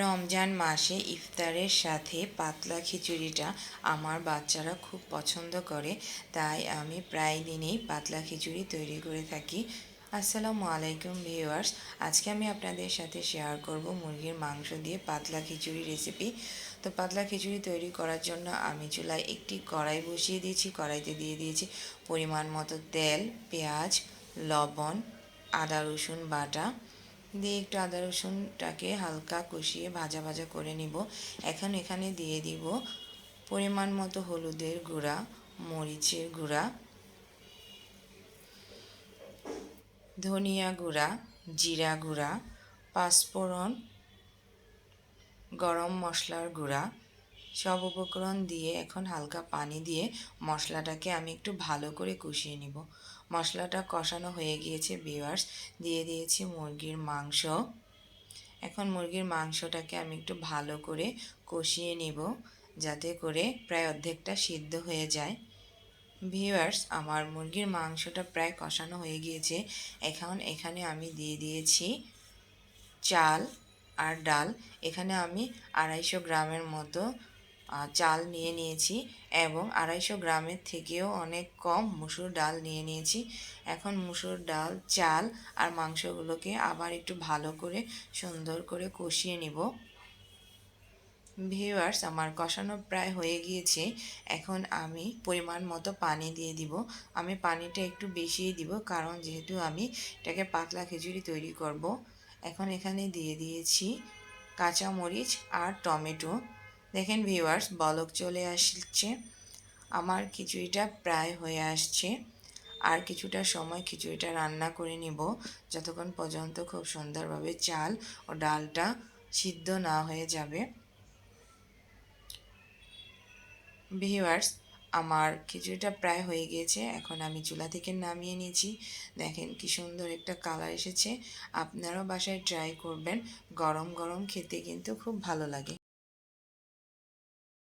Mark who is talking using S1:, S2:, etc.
S1: রমজান মাসে ইফতারের সাথে পাতলা খিচুড়িটা আমার বাচ্চারা খুব পছন্দ করে, তাই আমি প্রায় দিনেই পাতলা খিচুড়ি তৈরি করে থাকি। আসসালামু আলাইকুম ভিউয়ার্স, আজকে আমি আপনাদের সাথে শেয়ার করব মুরগির মাংস দিয়ে পাতলা খিচুড়ি রেসিপি। তো পাতলা খিচুড়ি তৈরি করার জন্য আমি চুলায় একটি কড়াই বসিয়ে দিয়েছি, কড়াইতে দিয়ে দিয়েছি পরিমাণ মতো তেল, পেঁয়াজ, লবণ, আদা, রসুন, বাটা দিয়ে একটু আদা রসুনটাকে হালকা কষিয়ে ভাজা ভাজা করে নিব। এখন এখানে দিয়ে দিব পরিমাণ মতো হলুদের গুঁড়া, মরিচের গুঁড়া, ধনিয়া গুঁড়া, জিরা গুঁড়া, পাঁচফোড়ন, গরম মশলার গুঁড়া সব উপকরণ দিয়ে এখন হালকা পানি দিয়ে মশলাটাকে আমি একটু ভালো করে কষিয়ে নিব। মশলাটা কষানো হয়ে গিয়েছে বিওয়ার্স দিয়ে দিয়েছি মুরগির মাংস। এখন মুরগির মাংসটাকে আমি একটু ভালো করে কষিয়ে নিব, যাতে করে প্রায় অর্ধেকটা সিদ্ধ হয়ে যায়। ভিউয়ার্স আমার মুরগির মাংসটা প্রায় কষানো হয়ে গিয়েছে। এখন এখানে আমি দিয়ে দিয়েছি চাল আর ডাল। এখানে আমি আড়াইশো গ্রামের মতো চাল নিয়ে নিয়েছি এবং আড়াইশো গ্রামের থেকেও অনেক কম মুসুর ডাল নিয়ে নিয়েছি। এখন মুসুর ডাল, চাল আর মাংসগুলোকে আবার একটু ভালো করে সুন্দর করে কষিয়ে নিব। ভিউয়ার্স, আমার কষানো প্রায় হয়ে গিয়েছে। এখন আমি পরিমাণ মতো পানি দিয়ে দিব। আমি পানিটা একটু বেশিই দিব কারণ যেহেতু আমি এটাকে পাতলা খিচুড়ি তৈরি করব। এখন এখানে দিয়ে দিয়েছি কাঁচামরিচ আর টমেটো। দেখেন ভিউয়ার্স বলক চলে আসছে। আমার খিচুড়িটা প্রায় হয়ে আসছে। আর কিছুটা সময় খিচুড়িটা রান্না করে নিব। যতক্ষণ পর্যন্ত খুব সুন্দরভাবে চাল ও ডালটা সিদ্ধ না হয়ে যাবে। ভিউয়ার্স আমার খিচুড়িটা প্রায় হয়ে গিয়েছে। এখন আমি চুলা থেকে নামিয়ে নিয়েছি। দেখেন কি সুন্দর একটা কালার এসেছে। আপনারাও বাসায় ট্রাই করবেন। গরম গরম খেতে কিন্তু খুব ভালো লাগে।